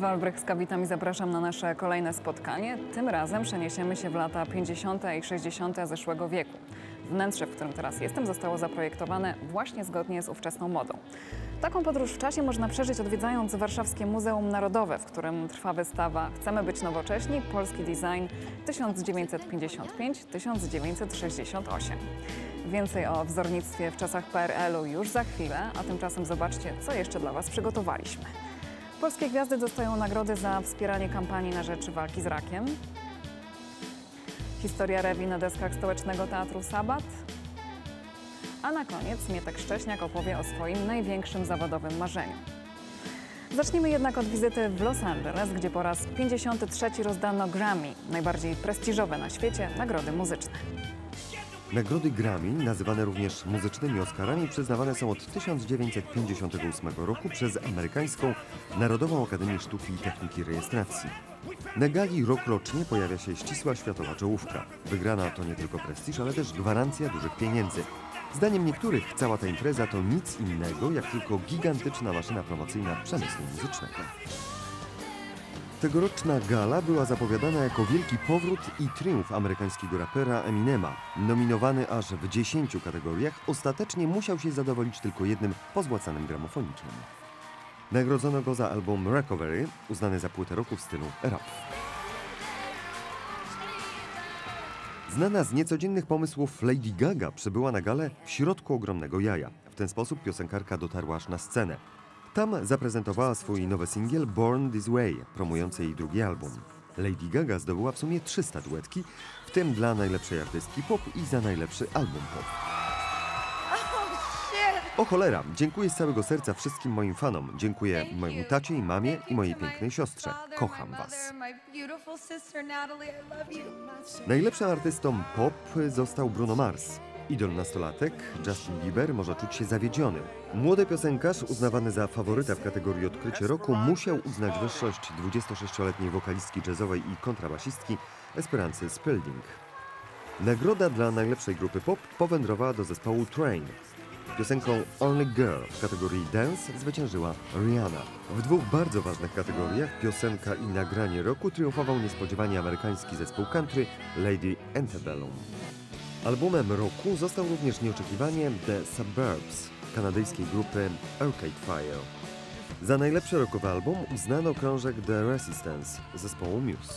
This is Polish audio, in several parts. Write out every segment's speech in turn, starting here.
Ewa Olbrychska, witam i zapraszam na nasze kolejne spotkanie. Tym razem przeniesiemy się w lata 50. i 60. zeszłego wieku. Wnętrze, w którym teraz jestem, zostało zaprojektowane właśnie zgodnie z ówczesną modą. Taką podróż w czasie można przeżyć odwiedzając Warszawskie Muzeum Narodowe, w którym trwa wystawa Chcemy być nowocześni – Polski Design 1955-1968. Więcej o wzornictwie w czasach PRL-u już za chwilę, a tymczasem zobaczcie, co jeszcze dla Was przygotowaliśmy. Polskie gwiazdy dostają nagrody za wspieranie kampanii na rzecz walki z rakiem. Historia rewi na deskach Stołecznego Teatru Sabat. A na koniec Mietek Szcześniak opowie o swoim największym zawodowym marzeniu. Zacznijmy jednak od wizyty w Los Angeles, gdzie po raz 53 rozdano Grammy, najbardziej prestiżowe na świecie nagrody muzyczne. Nagrody Grammy, nazywane również muzycznymi Oscarami, przyznawane są od 1958 roku przez amerykańską Narodową Akademię Sztuki i Techniki Rejestracji. Na gali rokrocznie pojawia się ścisła światowa czołówka. Wygrana to nie tylko prestiż, ale też gwarancja dużych pieniędzy. Zdaniem niektórych cała ta impreza to nic innego, jak tylko gigantyczna maszyna promocyjna przemysłu muzycznego. Tegoroczna gala była zapowiadana jako wielki powrót i triumf amerykańskiego rapera Eminema. Nominowany aż w 10 kategoriach, ostatecznie musiał się zadowolić tylko jednym pozłacanym gramofonicznym. Nagrodzono go za album Recovery, uznany za płytę roku w stylu rap. Znana z niecodziennych pomysłów Lady Gaga przybyła na galę w środku ogromnego jaja. W ten sposób piosenkarka dotarła aż na scenę. Tam zaprezentowała swój nowy singiel Born This Way, promujący jej drugi album. Lady Gaga zdobyła w sumie trzy statuetki, w tym dla najlepszej artystki pop i za najlepszy album pop. O cholera, dziękuję z całego serca wszystkim moim fanom. Dziękuję mojemu tacie i mamie i mojej pięknej siostrze. Kocham was. Najlepszym artystą pop został Bruno Mars. Idol nastolatek, Justin Bieber, może czuć się zawiedziony. Młody piosenkarz, uznawany za faworyta w kategorii Odkrycie Roku, musiał uznać wyższość 26-letniej wokalistki jazzowej i kontrabasistki Esperancy Spalding. Nagroda dla najlepszej grupy pop powędrowała do zespołu Train. Piosenką Only Girl w kategorii Dance zwyciężyła Rihanna. W dwóch bardzo ważnych kategoriach, piosenka i nagranie roku, triumfował niespodziewanie amerykański zespół country Lady Antebellum. Albumem roku został również nieoczekiwanie The Suburbs kanadyjskiej grupy Arcade Fire. Za najlepszy rokowy album uznano krążek The Resistance zespołu Muse.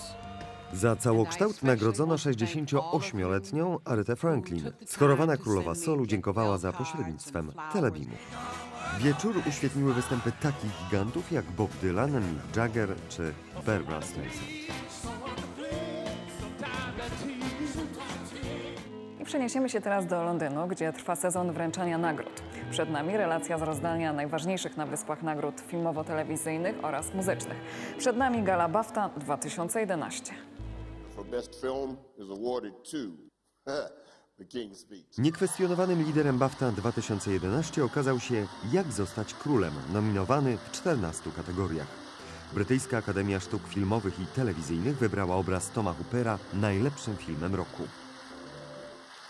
Za całokształt nagrodzono 68-letnią Aretę Franklin. Schorowana królowa solu dziękowała za pośrednictwem Telebimu. Wieczór uświetniły występy takich gigantów jak Bob Dylan, Mick Jagger czy Barbara Streisand. I przeniesiemy się teraz do Londynu, gdzie trwa sezon wręczania nagród. Przed nami relacja z rozdania najważniejszych na Wyspach nagród filmowo-telewizyjnych oraz muzycznych. Przed nami gala BAFTA 2011. for best film is awarded to The King's Speech. Niekwestionowanym liderem BAFTA 2011 okazał się Jak zostać królem, nominowany w 14 kategoriach. Brytyjska Akademia Sztuk Filmowych i Telewizyjnych wybrała obraz Toma Hoopera najlepszym filmem roku.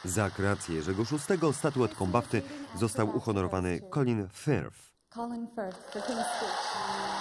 Za kreację Jerzego VI statuetką BAFTY został uhonorowany Colin Firth. Colin Firth for King's Speech.